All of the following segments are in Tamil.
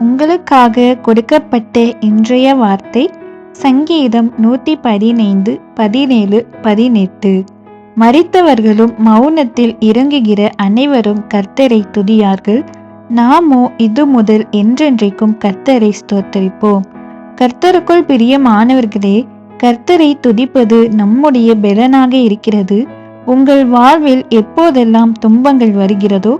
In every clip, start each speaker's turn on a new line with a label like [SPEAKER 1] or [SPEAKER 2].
[SPEAKER 1] உங்களுக்காக கொடுக்கப்பட்ட இன்றைய வார்த்தை சங்கீதம் நூற்றி பதினைந்து பதினேழு பதினெட்டு. மறித்தவர்களும் மௌனத்தில் இறங்குகிற அனைவரும் கர்த்தரை துதியார்கள். நாமோ இது முதல் என்றென்றைக்கும் கர்த்தரை ஸ்தோத்தரிப்போம். கர்த்தருக்குள் பிரியமானவர்களே கர்த்தரை துதிப்பது நம்முடைய பெலனாக இருக்கிறது. உங்கள் வாழ்வில் எப்போதெல்லாம் துன்பங்கள் வருகிறதோ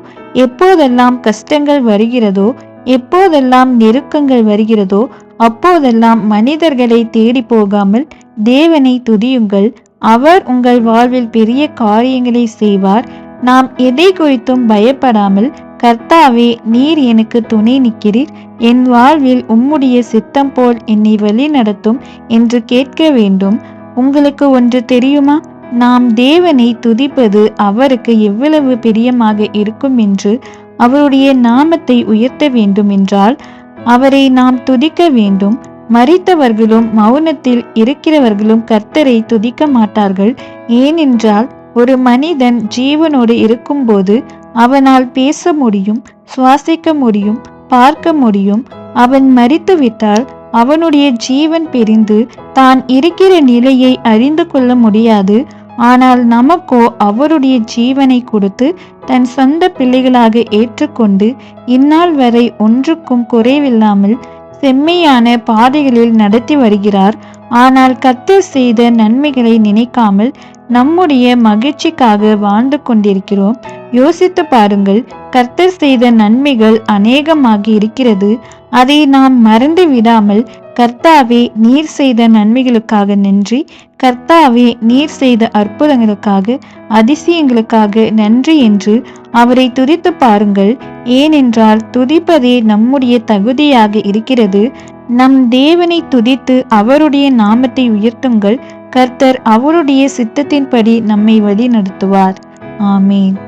[SPEAKER 1] எப்போதெல்லாம் கஷ்டங்கள் வருகிறதோ எப்போதெல்லாம் நெருக்கங்கள் வருகிறதோ அப்போதெல்லாம் மனிதர்களை தேடி போகாமல் தேவனை துதியுங்கள். அவர் உங்கள் வாழ்வில் பெரிய காரியங்களை செய்வார். நாம் எதை குறித்தும் பயப்படாமல் கர்த்தாவே நீர் எனக்கு துணை நிற்கிறீர். என் வாழ்வில் உம்முடைய சித்தம் போல் என்னை வழி நடத்தும் என்று கேட்க வேண்டும். உங்களுக்கு ஒன்று தெரியுமா? நாம் தேவனை துதிப்பது அவருக்கு எவ்வளவு பிரியமாக இருக்கும் என்று அவருடைய நாமத்தை உயர்த்த வேண்டும் என்றால் அவரை நாம் துதிக்க வேண்டும். மறித்தவர்களும் மௌனத்தில் இருக்கிறவர்களும் கர்த்தரை துதிக்க மாட்டார்கள். ஏனென்றால் ஒரு மனிதன் ஜீவனோடு இருக்கும்போது அவனால் பேச முடியும் சுவாசிக்க முடியும் பார்க்க முடியும். அவன் மறித்துவிட்டால் அவனுடைய ஜீவன் பிரிந்து தான் இருக்கிற நிலையை அறிந்து கொள்ள முடியாது. ஆனால் நமக்கோ அவருடைய ஜீவனை கொடுத்து தன் சொந்த பிள்ளைகளாக ஏற்றுக்கொண்டு இந்நாள் வரை ஒன்றுக்கும் குறைவில்லாமல் செம்மையான பாதைகளில் நடத்தி வருகிறார். ஆனால் கத்தர் செய்த நன்மைகளை நினைக்காமல் நம்முடைய மகிழ்ச்சிக்காக வாழ்ந்து கொண்டிருக்கிறோம். யோசித்து பாருங்கள் கர்த்தர் செய்த நன்மைகள் அநேகமாகி இருக்கிறது. அதை நாம் மறந்து விடாமல் கர்த்தாவே நீர் செய்த நன்மைகளுக்காக நன்றி. கர்த்தாவே நீர் செய்த அற்புதங்களுக்காக அதிசயங்களுக்காக நன்றி என்று அவரை துதித்து பாருங்கள். ஏனென்றால் துதிப்பதே நம்முடைய தகுதியாக இருக்கிறது. நம் தேவனை துதித்து அவருடைய நாமத்தை உயர்த்துங்கள். கர்த்தர் அவருடைய சித்தத்தின்படி நம்மை வழி நடத்துவார் ஆமீன்.